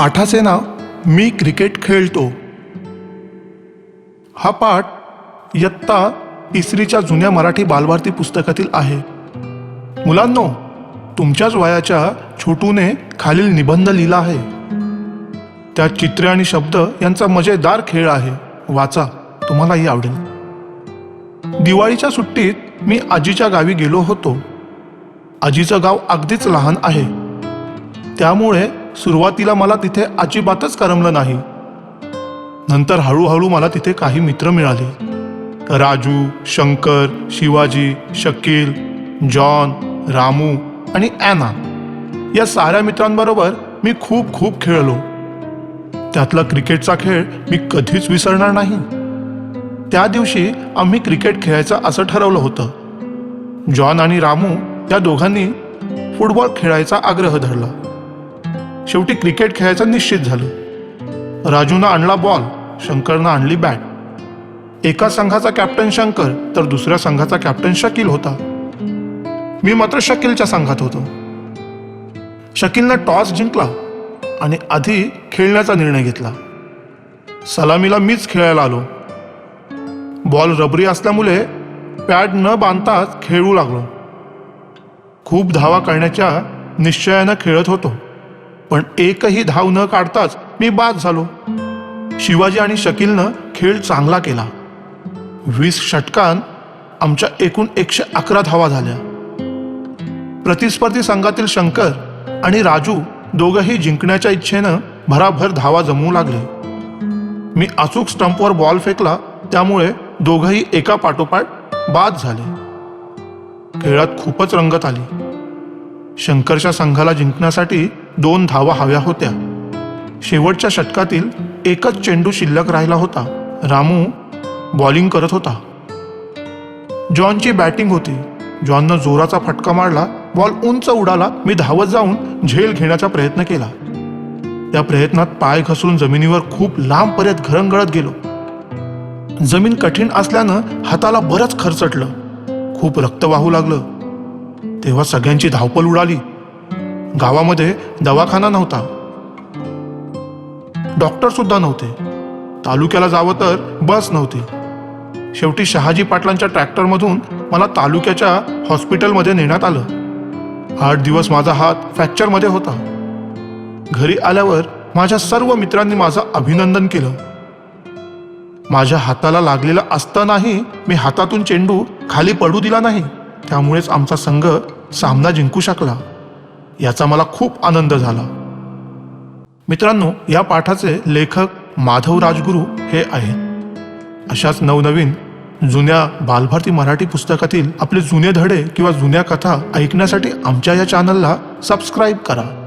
पाठाचे नाव मी cricket खेळतो. हा पाठ इयत्ता तिसरीच्या जुन्या मराठी बालभारती पुस्तकातील आहे. मुलांनो तुमच्याच वयाच्या छोटूने खालील निबंध लिहिला आहे. त्यात चित्रे आणि शब्द यांचा मजेदार खेळ आहे. वाचा तुम्हालाही आवडेल. दिवाळीच्या सुट्टीत मी आजीच्या गावी गेलो होतो. आजीचं गाव अगदीच लहान आहे. त्यामुळे सुरुवातीला मला तिथे अजिबातच करमलं नाही. नंतर हळूहळू मला तिथे काही मित्र मिळाले. राजू शंकर शिवाजी शकील जॉन रामू आणि ॲना या साऱ्या मित्रांबरोबर मी खूप खूप खेळलो. त्यातला क्रिकेटचा खेळ मी कधीच विसरणार नाही. त्या दिवशी आम्ही क्रिकेट खेळायचं असं ठरवलं होतं. जॉन आणि रामू या दोघांनी फुटबॉल खेळायचा आग्रह धरला. शेवटी क्रिकेट खेळायचं निश्चित झालं. राजूनं आणला बॉल शंकरनं आणली बॅट. एका संघाचा कॅप्टन शंकर तर दुसऱ्या संघाचा कॅप्टन शकील होता. मी मात्र शकीलच्या संघात होतो. शकीलनं टॉस जिंकला आणि आधी खेळण्याचा निर्णय घेतला. सलामीला मीच खेळायला आलो. बॉल रबरी असल्यामुळे पॅड न बांधताच खेळू लागलो. खूप धावा करण्याच्या निश्चयानं खेळत होतो. पण एकही धाव न काढताच मी बाद झालो. शिवाजी आणि शकीलनं खेळ चांगला केला. वीस षटकांत आमच्या एकूण एकशे अकरा धावा झाल्या. प्रतिस्पर्धी संघातील शंकर आणि राजू दोघंही जिंकण्याच्या इच्छेनं भराभर धावा जमवू लागले. मी अचूक स्टंपवर बॉल फेकला त्यामुळे दोघंही एका पाठोपाठ बाद झाले. खेळात खूपच रंगत आली. शंकरच्या संघाला जिंकण्यासाठी दोन धावा हव्या होत्या. शेवटच्या षटकातील एकच चेंडू शिल्लक राहिला होता. रामू बॉलिंग करत होता. जॉनची बॅटिंग होती. जॉननं जोराचा फटका मारला बॉल उंच उडाला मी धावत जाऊन झेल घेण्याचा प्रयत्न केला. त्या प्रयत्नात पाय घसरून जमिनीवर खूप लांबपर्यंत घरंगळत गेलो. जमीन कठीण असल्यानं हाताला बरंच खरचटलं. खूप रक्त वाहू लागलं. तेव्हा सगळ्यांची धावपल उडाली. गावामध्ये दवाखाना नव्हता. डॉक्टर सुद्धा नव्हते. तालुक्याला जावं तर बस नव्हती. शेवटी शहाजी पाटलांच्या ट्रॅक्टरमधून मला तालुक्याच्या हॉस्पिटलमध्ये नेण्यात आलं. आठ दिवस माझा हात फ्रॅक्चरमध्ये होता. घरी आल्यावर माझ्या सर्व मित्रांनी माझं अभिनंदन केलं. माझ्या हाताला लागलेला असतानाही मी हातातून चेंडू खाली पडू दिला नाही. त्यामुळेच आमचा संघ सामना जिंकू शकला. याचा मला खूप आनंद झाला. मित्रांनो या पाठाचे लेखक माधव राजगुरू हे आहेत. अशाच नवनवीन जुन्या बालभारती मराठी पुस्तकातील आपले जुने धडे किंवा जुन्या कथा ऐकण्यासाठी आमच्या या चॅनलला सबस्क्राईब करा.